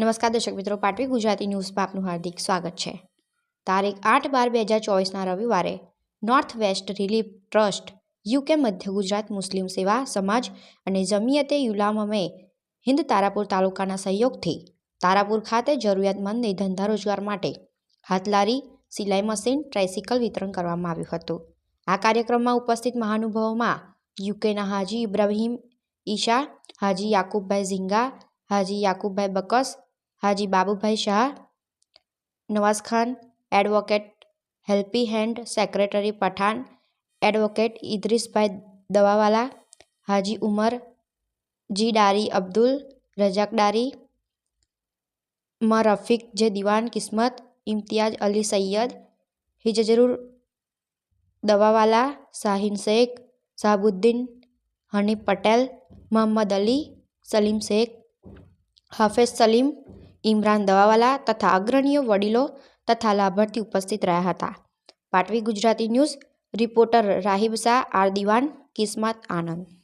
નમસ્કાર દર્શક મિત્રો, પાટવી ગુજરાતી ન્યૂઝમાં આપનું હાર્દિક સ્વાગત છે. તારીખ આઠ બાર બે હજાર ચોવીસના રવિવારે north west relief trust UK મધ્ય ગુજરાત મુસ્લિમ સેવા સમાજ અને જમિયતે યુલામમે હિન્દ તારાપુર તાલુકાના સહયોગથી તારાપુર ખાતે જરૂરિયાતમંદને ધંધા રોજગાર માટે હાથલારી, સિલાઈ મશીન ટ્રાઇસિકલ વિતરણ કરવામાં આવ્યું હતું. આ કાર્યક્રમમાં ઉપસ્થિત મહાનુભાવોમાં યુકેના હાજી ઇબ્રાહીમ ઈશા, હાજી Yakubbhai ઝીંગા, Haji Yakubbhai Bakas Haji Babubhai Shah, Nawaz Khan, advocate helping hand, secretary Pathan, advocate Idrisbhai Dawawala, Haji Umar, જી ડારી અબ્દુલ રજાક ડારી, મ રફીક જે દિવાન કિસ્મત ઇમ્તિયાજ અલી સૈયદ, હિજજરુર દવાવાલા શાહીન શેખ શાહબુદ્દીન હનીફ પટેલ મોહમ્મદ અલી, સલીમ શેખ, હાફેઝ સલીમ ઇમરાન દવાવાલા તથા અગ્રણીઓ, વડીલો તથા લાભાર્થી ઉપસ્થિત રહ્યા હતા. પાટવી Gujarati news, reporter Rahib Shah, R Diwan, Kismat Anand.